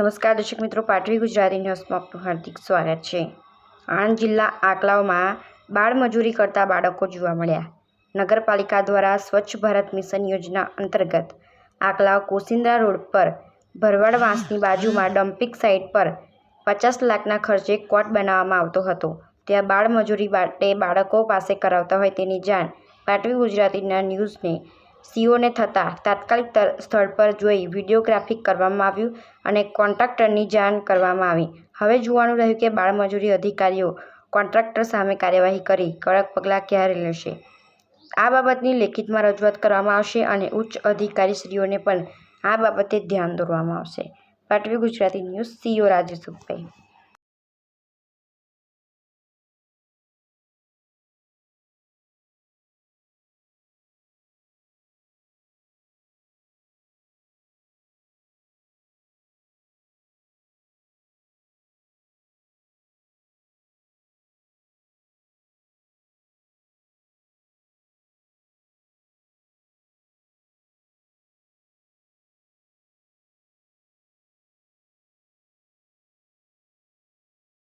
નમસ્કાર, દર્શક મિત્રો. પાટવી ગુજરાતી ન્યૂઝમાં આપનું હાર્દિક સ્વાગત છે. આણંદ જિલ્લા આકલાવમાં બાળમજૂરી કરતા બાળકો જોવા મળ્યા. નગરપાલિકા દ્વારા સ્વચ્છ ભારત મિશન યોજના અંતર્ગત આકલાવ કોસિંદ્રા રોડ પર ભરવાડ વાંસની બાજુમાં ડમ્પિંગ સાઇટ પર પચાસ લાખના ખર્ચે કોટ બનાવવામાં આવતો હતો. ત્યાં બાળમજૂરી માટે બાળકો પાસે કરાવતા હોય તેની જાણ પાટવી ગુજરાતીના ન્યૂઝને સીઓને થતાં તાત્કાલિક સ્થળ પર જોઈ વિડીયોગ્રાફી કરવામાં આવ્યું અને કોન્ટ્રાક્ટરની જાણ કરવામાં આવી. હવે જોવાનું રહ્યું કે બાળમજૂરી અધિકારીઓ કોન્ટ્રાક્ટર સામે કાર્યવાહી કરી કડક પગલાં ક્યારે લેશે. આ બાબતની લેખિતમાં રજૂઆત કરવામાં આવશે અને ઉચ્ચ અધિકારીશ્રીઓને પણ આ બાબતે ધ્યાન દોરવામાં આવશે. Patvi Gujarati news, CO Rajesh